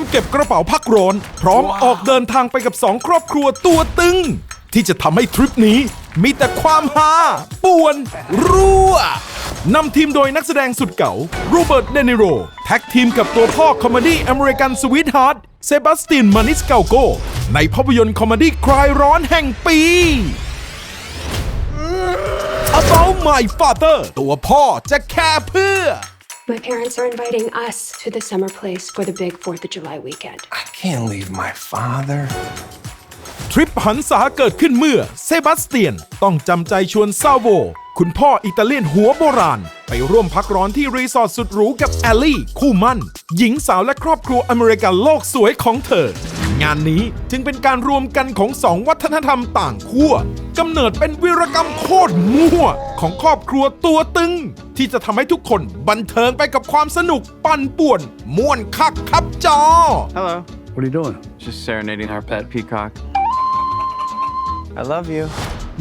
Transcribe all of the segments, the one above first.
ยมเก็บกระเป๋าพักร้อน พร้อมออกเดินทางไปกับสองครอบครัวตัวตึง ที่จะทำให้ทริปนี้มีแต่ความฮาป่วน รั่วนำทีมโดยนักแสดงสุดเก่าโรเบิร์ตเดนิโร แท็กทีมกับตัวพ่อคอมเมดี้อเมริกันสวีทฮาร์ดเซบาสตินมานิสเกาโก ในภาพยนตร์คอมเมดี้คลายร้อนแห่งปี About My Father ตัวพ่อจะแค่เพื่อ My parents are inviting us to the summer place for the big 4th of July weekend. I can't leave my father. ทริปหันษาเกิดขึ้นเมื่อเซบาสเตียนต้องจำใจชวนซาโว คุณพ่ออิตาเลียนหัวโบราณ ไปร่วมพักร้อนที่รีสอร์ทสุดหรูกับแอลลี่ คู่มั่น หญิงสาวและครอบครัวอเมริกันโลกสวยของเธอ งานนี้จึงเป็นการรวมกันของสองวัฒนธรรมต่างขั้วกำเนิดเป็นวิรกรรมโคตรมั่ว ของครอบครัวตัวตึง ที่จะทำให้ทุกคนบันเทิงไปกับความสนุกปั่นป่วน ม่วนคักครับจอ Hello. What are you doing? Just serenading our pet peacock. I love you.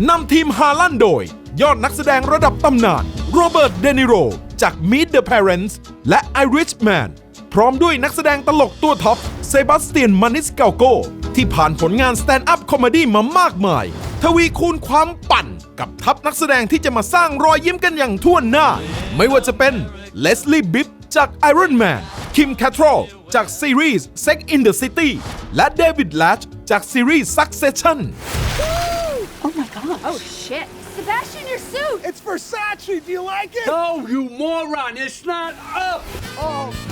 นำทีมฮาลันโดย ยอดนักแสดงระดับตำนาน โรเบิร์ต เดนิโร จาก Meet the Parents และ Irishman พร้อมด้วยนักแสดงตลกตัวท็อปเซบาสเตียนมานิสเกาโก ที่ผ่านผลงานสแตนด์อัพคอมเมดี้มามากมาย ทวีคูณความปั่นกับทัพนักแสดงที่จะมาสร้างรอยยิ้มกันอย่างทั่วหน้า ไม่ว่าจะเป็นเลสลีย์บิบจาก Iron Man คิมแคทรอลจากซีรีส์ Sex in the City และเดวิดแลชจากซีรีส์ Succession Oh shit! Sebastian, your suit! It's Versace. Do you like it? No, you moron! It's not up!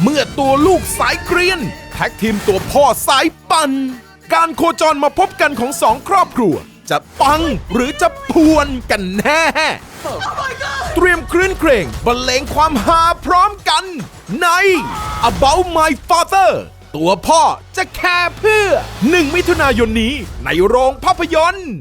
เมื่อตัวลูกสายเกรียนแท็กทีมตัวพ่อสายปัน การโคจรมาพบกันของสองครอบครัว จะปังหรือจะพวนกันแน่ เตรียมคลื่นเครงบรรเลงความฮาพร้อมกัน ใน About My Father ตัวพ่อจะแค่เพื่อ 1 มิถุนายนนี้ในโรงภาพยนตร์